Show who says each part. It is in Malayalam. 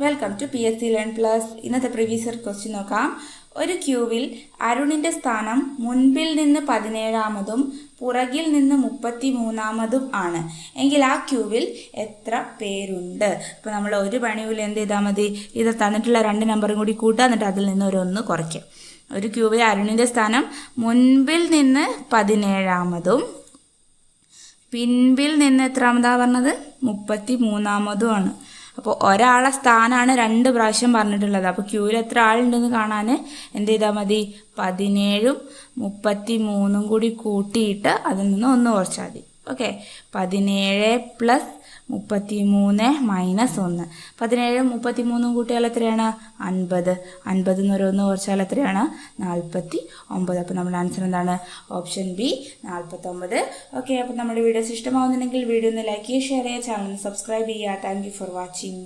Speaker 1: Welcome to P S C learn plus ഇന്നത്തെ പ്രീവിയസ് ഇയർ ക്വസ്റ്റ്യൻ നോക്കാം. ഒരു ക്യൂവിൽ അരുണിന്റെ സ്ഥാനം മുൻപിൽ നിന്ന് പതിനേഴാമതും പുറകിൽ നിന്ന് മുപ്പത്തി മൂന്നാമതും ആണ്. എങ്കിൽ ആ ക്യൂവിൽ എത്ര പേരുണ്ട്? ഇപ്പോൾ നമ്മൾ ഒരു പണിയിൽ എന്ത് ചെയ്താൽ മതി? ഇത് തന്നിട്ടുള്ള രണ്ട് നമ്പറും കൂടി കൂട്ടുക എന്നിട്ട് അതിൽ നിന്ന് ഒരു ഒന്ന് കുറയ്ക്കും ഒരു ക്യൂവിൽ അരുണിന്റെ സ്ഥാനം മുൻപിൽ നിന്ന് പതിനേഴാമതും പിൻപിൽ നിന്ന് എത്രാമതാ പറഞ്ഞത്? മുപ്പത്തി മൂന്നാമതുമാണ് അപ്പോൾ ഒരാളെ സ്ഥാനമാണ് രണ്ട് പ്രാവശ്യം പറഞ്ഞിട്ടുള്ളത്. അപ്പോൾ ക്യൂവിൽ എത്ര ആളുണ്ടെന്ന് കാണാൻ എന്ത് ചെയ്താൽ മതി? പതിനേഴും മുപ്പത്തി മൂന്നും കൂടി കൂട്ടിയിട്ട് അതിൽ നിന്ന് ഒന്ന് കുറച്ചാൽ മതി. ഓക്കെ പതിനേഴ് പ്ലസ് മുപ്പത്തി മൂന്ന് മൈനസ് ഒന്ന്. പതിനേഴ് മുപ്പത്തി മൂന്നും കൂട്ടിയാൽ എത്രയാണ്? അൻപത്. അൻപത് എന്ന് പറയുന്നത് കുറച്ചാൽ എത്രയാണ്? നാൽപ്പത്തി ഒമ്പത് അപ്പോൾ നമ്മുടെ ആൻസർ എന്താണ്? ഓപ്ഷൻ ബി നാൽപ്പത്തൊമ്പത്. ഓക്കെ അപ്പോൾ നമ്മുടെ വീഡിയോസ് ഇഷ്ടമാവുന്നുണ്ടെങ്കിൽ വീഡിയോ ഒന്ന് ലൈക്ക് ചെയ്യുക ഷെയർ ചെയ്യുക ചാനൽ സബ്സ്ക്രൈബ് ചെയ്യുക. Thank for watching